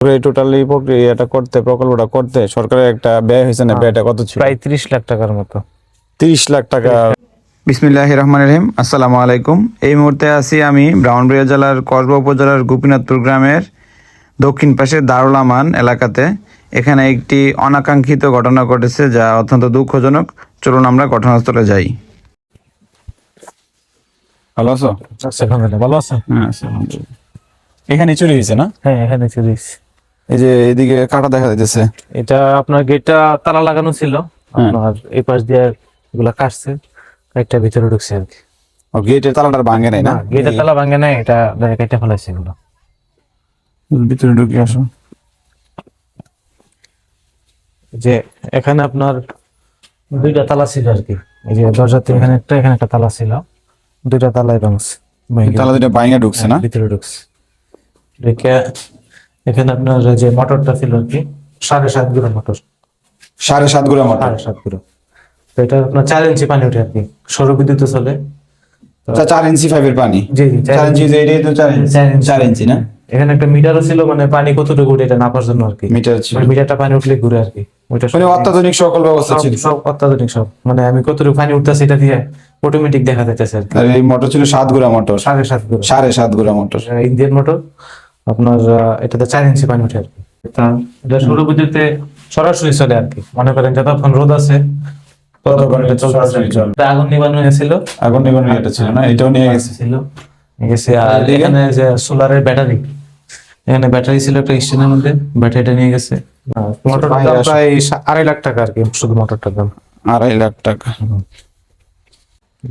এই টোটালি প্রক্রিয়াটা করতে প্রকল্পটা করতে সরকারের একটা ব্যয় হয়েছে না ব্যয়টা কত ছিল? প্রায় তিরিশ লাখ টাকার মতো। তিরিশ লাখ টাকা। বিসমিল্লাহ রহমান রহিম আসসালামু আলাইকুম। এই মুহূর্তে আছি আমি ব্রাহ্মণবাড়িয়া জেলার কসবা উপজেলার গোপীনাথপুর গ্রামের দক্ষিণ পাশে দারুল আমান এলাকাতে। এখানে একটি অনাকাঙ্ক্ষিত ঘটনা ঘটেছে যা অত্যন্ত দুঃখজনক। চলুন আমরা ঘটনাস্থলে যাই। ভালো আছো? আলহামদুলিল্লাহ ভালো আছেন হ্যাঁ এখানে চুরি হয়েছে না? হ্যাঁ এখানে চুরিস এই যে এদিকে কাটা দেখা যাইতেছে। এটা আপনার গেটটা তালা লাগানো ছিল। আপনার এই পাশ দিয়ে এগুলা কাটছে একটা ভিতরে ঢুকছে আর কি। গেটের তালাটার ভাঙে নাই না? গেটের তালা ভাঙে নাই এটা কেটে ফেলাইছে এগুলো। ভিতরে ঢুকে আসো। যে এখানে আপনার দুইটা তালা ছিল আর কি। এই যে দরজাতে এখানে একটা এখানে একটা তালা ছিল। দুইটা তালাই ভাঙছে। তালা দুটা ভাঙে ঢুকছে না? ভিতরে ঢুকছে। ঢুকে এখানে আপনার যে মোটরটা ছিল আর কি সাড়ে সাতগুলো মোটর। সাড়ে সাতগুলো মোটর? সাড়ে সাতগুলো তো এটা আপনার চার ইঞ্চি পানি ওঠে আর কি সৌর বিদ্যুৎ চলে। চার ইঞ্চি ফাইভের পানি? জি জি চার ইঞ্চি এটাই তো চার না? এখানে একটা মিটারও ছিল মানে পানি কতটুকু উঠে এটা নাপার জন্য আর কি। মিটার ছিল। মিটারটা পানি উঠলে ঘুরে আর কি। ওইটা মানে অত্যাধুনিক সকল ব্যবস্থা ছিল। সব অত্যাধুনিক সব। মানে আমি কতটুকু পানি উঠতেছে এটা দিয়ে অটোমেটিক দেখা যাইতেছে আর কি। আর এই মোটর ছিল সাত গুড়া মোটর। সাড়ে সাতগুলো সাড়ে সাত গুড়া মোটর। Indian motor. আপনার এটাতে চার ইঞ্চি পানি উঠে আর কি। এটা সৌর বিদ্যুতে সরাসরি চলে আর কি। মনে করেন যতক্ষণ রোদ আছে আগুন নিবানো হয়েছিল আগুন নিবানো এটা ছিল না? এটাও নিয়ে গেছে। গেছে। আর এখানে যে সোলারের ব্যাটারি এখানে ব্যাটারি ছিল একটা মধ্যে ব্যাটারিটা নিয়ে গেছে। মোটরটা প্রায় আড়াই লাখ টাকা আর কি শুধু মোটরটার দাম। আড়াই লাখ টাকা।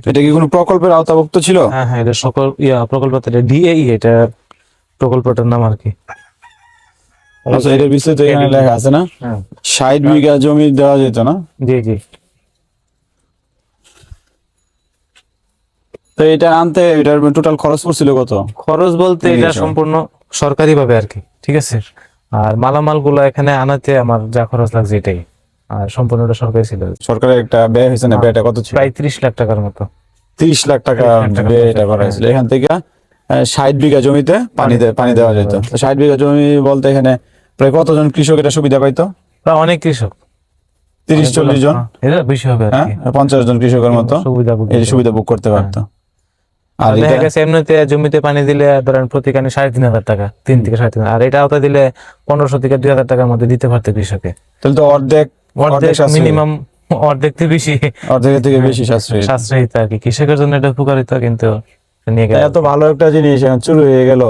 এটা কি কোনো প্রকল্পের আওতাভুক্ত ছিল? হ্যাঁ হ্যাঁ এটা সকল ইয়া প্রকল্পতে ডিএই এটা প্রকল্পটার নাম আর কি? আচ্ছা এটার বিস্তারিত এখানে লেখা আছে না? হ্যাঁ। ষাট বিঘা জমি দেওয়া যেত না? জি জি। তো এটা আনতে এটার টোটাল খরচ পড়ছিল কত? খরচ বলতে এটা সম্পূর্ণ সরকারি ভাবে আর কি ঠিক আছে? আর মালামালগুলো এখানে আনাতে আমার যা খরচ লাগছে এটাই। আর সম্পূর্ণটা সরকারি ছিল। সরকারের একটা ব্যয় হয়েছে না? ব্যয়টা কত ছিল? প্রায় ত্রিশ লাখ টাকার মতো। তিরিশ লাখ টাকা 30 লাখ টাকা ব্যয় এটা করা হয়েছিল। এখান থেকে ষাট বিঘা জমিতে পানি পানি দেওয়া যেত। ষাট বিঘা জমি বলতে এখানে প্রায় কতজন কৃষক এটা সুবিধা পাইতো? অনেক কৃষক। তিরিশ চল্লিশ জন? হ্যাঁ, এটা বেশি হবে হ্যাঁ পঞ্চাশ জন কৃষকের মতো? সুবিধা এই সুবিধা ভোগ করতে পারতো। আর দেখা গেছে এমনিতে জমিতে পানি দিলে ধরেন প্রতি কানে সাড়ে তিন হাজার টাকা তিন থেকে সাড়ে তিন আর এটা আওতা দিলে পনেরোশো থেকে দুই হাজার টাকার মধ্যে দিতে পারতো কৃষকে। তাহলে তো অর্ধেক অর্ধেক অর্ধেক মিনিমাম অর্ধেক থেকে বেশি। অর্ধেকের থেকে বেশি সাশ্রয়ী। সাশ্রয়িত আর কি। কৃষকের জন্য এটা উপকারিতা কিন্তু নিয়ে গেল। এত ভালো একটা জিনিস এখন চুরি হয়ে গেল।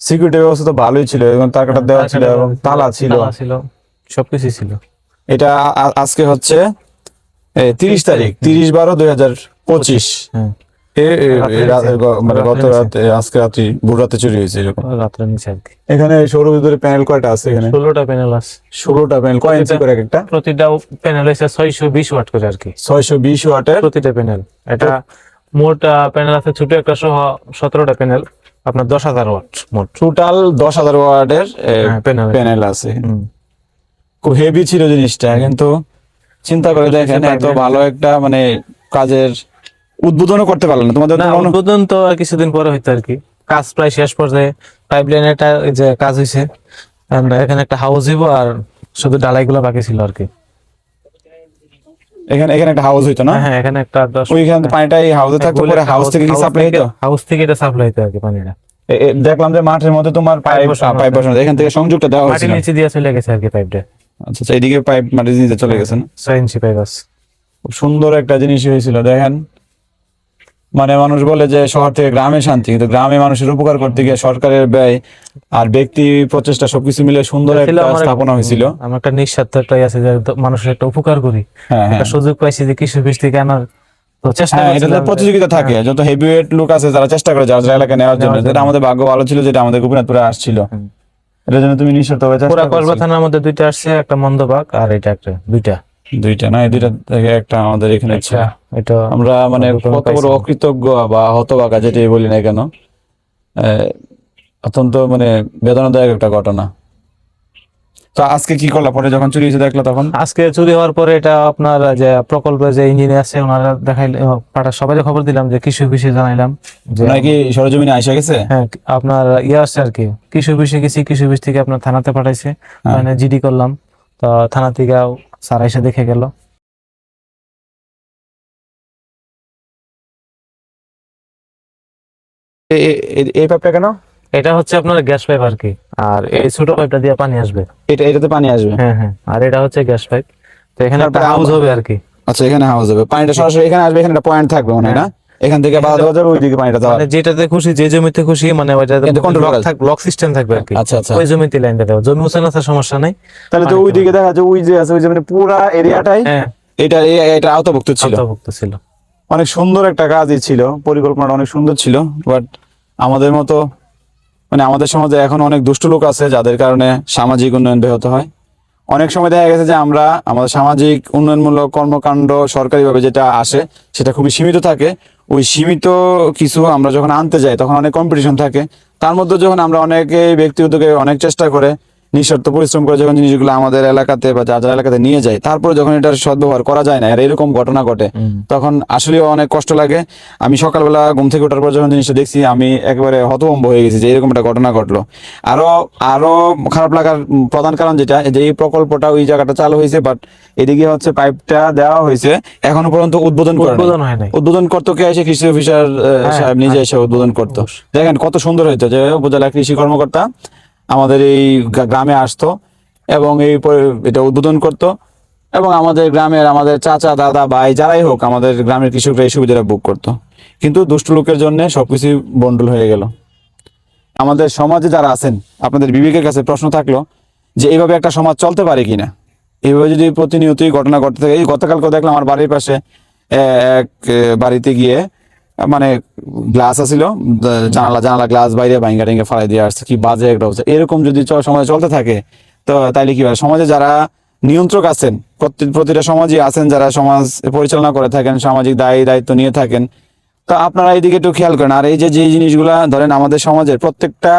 সিকিউরিটি ব্যবস্থা তো ভালোই ছিল এবং টাকাটা দেওয়া ছিল এবং তালা ছিল। ছিল সবকিছু ছিল। এটা আজকে হচ্ছে তিরিশ তারিখ তিরিশ বারো দুই হাজার পঁচিশ। হ্যাঁ। মানে গত রাতে রাতে আজকে রাত্রি ভোর রাতে চুরি হয়েছে এরকম। রাত্রে নিচে আর কি। এখানে সৌর বিদ্যুতের প্যানেল কয়টা আছে এখানে? ষোলোটা প্যানেল আছে। ষোলোটা প্যানেল কয় ইঞ্চি করে একটা? প্রতিটা প্যানেল হচ্ছে ছয়শো বিশ ওয়াট করে আর কি। ছয়শো বিশ ওয়াটের প্রতিটা প্যানেল এটা মোট প্যানেল আছে ছোট একটা সহ সতেরোটা প্যানেল আপনার দশ হাজার ওয়াট মোট। টোটাল দশ হাজার ওয়াটের প্যানেল আছে। খুব হেভি ছিল জিনিসটা কিন্তু চিন্তা করে দেখেন এত ভালো একটা মানে কাজের উদ্বোধনও করতে পারল না। তোমাদের উদ্বোধন তো আর কিছুদিন পরে হইতো আর কি। কাজ প্রায় শেষ পর্যায়ে পাইপ লাইনের যে কাজ হয়েছে এখানে একটা হাউস দিব আর শুধু ডালাই গুলো বাকি ছিল আর কি। এখানে এখানে একটা হাউস হইতো না? হ্যাঁ এখানে একটা ওইখানে পানিটা এই হাউসে থাকতো পরে হাউস থেকে কি সাপ্লাই হইতো? হাউস থেকে এটা সাপ্লাই হইতো আর কি পানিটা। দেখলাম যে মাঠের মধ্যে তোমার পাইপ পাইপ বসানো এখান থেকে সংযোগটা দেওয়া মাটির নিচে দিয়ে চলে গেছে আর কি পাইপটা আচ্ছা আচ্ছা এইদিকে পাইপ মাটির নিচে চলে গেছে না? ইঞ্চি পাইপ আছে। খুব সুন্দর একটা জিনিস হয়েছিল দেখেন। মানে মানুষ বলে যে শহর থেকে গ্রামে শান্তি কিন্তু গ্রামে মানুষের উপকার করতে গিয়ে সরকারের ব্যয় আর ব্যক্তি প্রচেষ্টা সবকিছু মিলে সুন্দর একটা স্থাপনা হয়েছিল। আমার একটা নিঃস্বার্থ একটা আছে যে মানুষের একটা উপকার করি। হ্যাঁ হ্যাঁ। একটা সুযোগ পাইছি যে কৃষি বীজ থেকে আনার হ্যাঁ প্রতিযোগিতা থাকে। যত হেভিওয়েট লোক আছে যারা চেষ্টা করে যারা যারা এলাকা নেওয়ার জন্য যেটা আমাদের ভাগ্য ভালো ছিল যেটা আমাদের গোপীনাথপুরে আসছিল। এটার জন্য তুমি নিঃশর্ত হয়ে পুরা চেষ্টা কসবা থানার মধ্যে দুইটা আসছে একটা মন্দবাগ আর এটা একটা দুইটা। দুইটা না? এই দুইটা থেকে একটা আমাদের এখানে আচ্ছা এটা আমরা মানে কত বড় অকৃতজ্ঞ বা হতবাগা যেটাই বলি না কেন অত্যন্ত মানে বেদনাদায়ক একটা ঘটনা। তো আজকে কি করলা? পরে যখন চুরি হয়েছে দেখলা তখন? আজকে চুরি হওয়ার পরে এটা আপনার যে প্রকল্পে যে ইঞ্জিনিয়ার আছে ওনারা দেখাইলে পাঠা সবাই খবর দিলাম যে কৃষি অফিসে জানাইলাম যে নাকি সরজমিনে আইসা গেছে? হ্যাঁ আপনার ইয়ে আসছে আর কি কৃষি অফিসে গেছি কৃষি অফিস থেকে আপনার থানাতে পাঠাইছে। হ্যাঁ। মানে জিডি করলাম। তো থানা থেকে স্যার এসে দেখে গেল। এই পাইপটা কেন? এটা হচ্ছে আপনার গ্যাস পাইপ আর কি। আর এই ছোট পাইপটা দিয়ে পানি আসবে। এটা এটাতে পানি আসবে? হ্যাঁ হ্যাঁ। আর এটা হচ্ছে গ্যাস পাইপ তো এখানে একটা হাউস হবে আর কি। আচ্ছা এখানে হাউস হবে। পানিটা সরাসরি এখানে আসবে এখানে একটা পয়েন্ট থাকবে মনে হয়। না? এখান থেকে বাধা দেওয়া যাবে ওইদিকে পানিটা দেওয়া মানে যেটাতে খুশি যে জমিতে খুশি মানে ওইটাতে ব্লক থাক ব্লক সিস্টেম থাকবে আর কি। আচ্ছা আচ্ছা। ওই জমিতে লাইনটা দেওয়া। জমি উঁচা নাচার সমস্যা নাই। তাহলে তো পানি ওইদিকে দেখা যাচ্ছে ওই যে আছে ওই যে মানে পুরা এরিয়াটাই হ্যাঁ। এটা এটা আওতাভুক্ত ছিল। অন্তর্ভুক্ত ছিল। অনেক সুন্দর একটা কাজই ছিল। পরিকল্পনাটা অনেক সুন্দর ছিল বাট আমাদের মতো মানে আমাদের সমাজে এখন অনেক দুষ্ট লোক আছে যাদের কারণে সামাজিক উন্নয়ন ব্যাহত হয়। অনেক সময় দেখা গেছে যে আমরা আমাদের সামাজিক উন্নয়নমূলক কর্মকাণ্ড সরকারিভাবে যেটা আসে, সেটা খুবই সীমিত থাকে। ওই সীমিত কিছু আমরা যখন আনতে যাই, তখন অনেক কম্পিটিশন থাকে। তার মধ্যে যখন আমরা অনেকে ব্যক্তি উদ্যোগে অনেক চেষ্টা করে নিঃস্বার্থ পরিশ্রম করে যখন জিনিসগুলো আমাদের এলাকাতে বা যার যার এলাকাতে নিয়ে যায় তারপরে যখন এটার সদ্ব্যবহার করা যায় না আর এরকম ঘটনা ঘটে তখন আসলেও অনেক কষ্ট লাগে। আমি সকালবেলা ঘুম থেকে ওঠার পর যখন জিনিসটা দেখছি আমি একেবারে হতভম্ব হয়ে গেছি যে এরকম একটা ঘটনা ঘটলো। আরও আরও খারাপ লাগার প্রধান কারণ যেটা যে এই প্রকল্পটা ওই জায়গাটা চালু হয়েছে বাট এদিকে হচ্ছে পাইপটা দেওয়া হয়েছে এখনও পর্যন্ত উদ্বোধন করে উদ্বোধন হয় নাই। উদ্বোধন করতো কে? এসে কৃষি অফিসার আহ, সাহেব নিজে এসে উদ্বোধন করতো। দেখেন কত সুন্দর হইতো যে উপজেলা কৃষি কর্মকর্তা আমাদের এই গ্রামে আসতো এবং এই এটা উদ্বোধন করতো এবং আমাদের গ্রামের আমাদের চাচা, দাদা, ভাই যারাই হোক আমাদের গ্রামের কৃষকরা এই সুবিধাটা বুক করতো। কিন্তু দুষ্ট লোকের জন্য সবকিছু বন্ডল হয়ে গেল। আমাদের সমাজে যারা আছেন, আপনাদের বিবেকের কাছে প্রশ্ন থাকল যে এইভাবে একটা সমাজ চলতে পারে কিনা? এইভাবে যদি প্রতিনিয়তই ঘটনা ঘটতে থাকে, এই গতকালকে দেখলাম আমার বাড়ির পাশে এক বাড়িতে গিয়ে মানে গ্লাস আছিল জানালা জানালা গ্লাস বাইরে ভাঙ্গা টেঙ্গা ফালাই দিয়ে আসছে কি বাজে একটা অবস্থা। এরকম যদি সমাজে চলতে থাকে তো তাইলে কি হয়? সমাজে যারা নিয়ন্ত্রক আছেন প্রতি- প্রতিটা সমাজই আছেন যারা সমাজ পরিচালনা করে থাকেন সামাজিক দায়ী দায়িত্ব নিয়ে থাকেন তো আপনারা এইদিকে একটু খেয়াল করেন। আর এই যে যে জিনিসগুলা ধরেন আমাদের সমাজের প্রত্যেকটা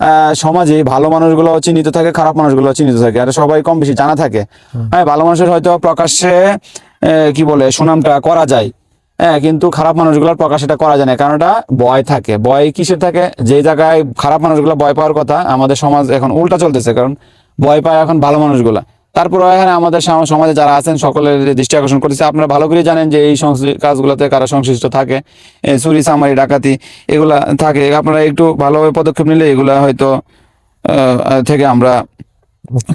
আহ, সমাজে ভালো মানুষগুলো চিহ্নিত থাকে খারাপ মানুষগুলো চিহ্নিত থাকে আর সবাই কম বেশি জানা থাকে। হ্যাঁ ভালো মানুষের হয়তো প্রকাশ্যে আহ, কি বলে সুনামটা করা যায় হ্যাঁ কিন্তু খারাপ মানুষগুলোর প্রকাশ এটা করা যায় না, কারণ এটা ভয় থাকে। ভয় কিসের থাকে? যে জায়গায় খারাপ মানুষগুলো ভয় পাওয়ার কথা, আমাদের সমাজ এখন উল্টা চলতেছে, কারণ ভয় পায় এখন ভালো মানুষগুলা। তারপরে এখানে আমাদের সম- সমাজে যারা আছেন, সকলের দৃষ্টি আকর্ষণ করতেছে। আপনারা ভালো করে জানেন যে এই কাজগুলোতে কারা সংশ্লিষ্ট থাকে চুরি সামারি ডাকাতি, এগুলা থাকে। আপনারা একটু ভালোভাবে পদক্ষেপ নিলে এগুলা হয়তো থেকে আমরা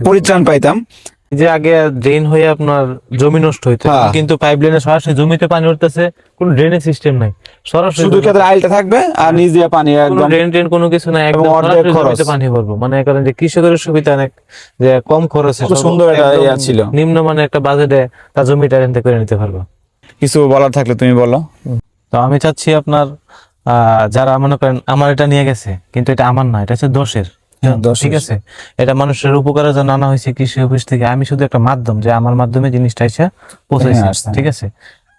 পরিত্রাণ পাইতাম। যে আগে ড্রেন হয়ে আপনার জমি নষ্ট হইতো হ্যাঁ। কিন্তু পাইপ লাইনে সরাসরি জমিতে পানি উঠতেছে কোনো ড্রেনেজ সিস্টেম নাই সরাসরি শুধু ক্ষেত্রে আইলটা থাকবে আর নিচ দিয়ে পানি একদম ড্রেন ট্রেন কোনো কিছু নাই একদম অর্ধেক খরচ। পানি ভরবো মানে কারণ যে কৃষকের সুবিধা অনেক যে কম খরচে সুন্দর একটা ইয়া ছিল। নিম্নমানের একটা বাজেটে তার জমিটা এখান করে নিতে পারব কিছু বলার থাকলে তুমি বলো তো আমি চাচ্ছি আপনার আহ, যারা মনে করেন আমার এটা নিয়ে গেছে কিন্তু এটা আমার না এটা হচ্ছে দোষের। ঠিক আছে। এটা মানুষের উপকারের জন্য আনা হয়েছে কৃষি অফিস থেকে। আমি শুধু একটা মাধ্যম যে আমার মাধ্যমে জিনিসটা এসে পৌঁছাইছে। হ্যাঁ, ঠিক আছে?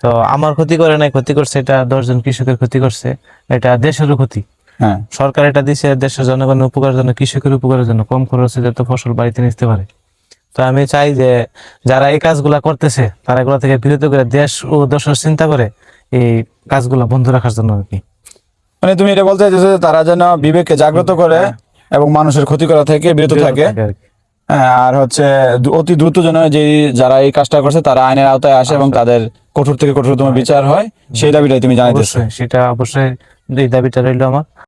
তো আমার ক্ষতি করে নাই ক্ষতি করছে এটা দশজন কৃষকের ক্ষতি করছে। এটা দেশেরও ক্ষতি। হ্যাঁ। সরকার এটা দিছে দেশের জনগণের উপকারের জন্য কৃষকের উপকারের জন্য। কম খরচে যাতে ফসল বাড়িতে নিতে পারে। তো আমি চাই যে যারা এই কাজগুলা করতেছে তারা এগুলা থেকে বিরত করে দেশ ও দেশের চিন্তা করে এই কাজগুলা বন্ধ রাখার জন্য আর কি। মানে তুমি এটা বলতে চাইছো যে তারা যেন বিবেককে জাগ্রত করে এবং মানুষের ক্ষতি করা থেকে বিরত থাকে। আর হ্যাঁ, আর হচ্ছে অতি দ্রুত যেন যে যারা এই কাজটা করছে তারা আইনের আওতায় আসে এবং তাদের কঠোর থেকে কঠোরতম বিচার হয়। সেই দাবিটাই তুমি জানাইতেছো। সেটা অবশ্যই এই দাবিটা রইল আমার।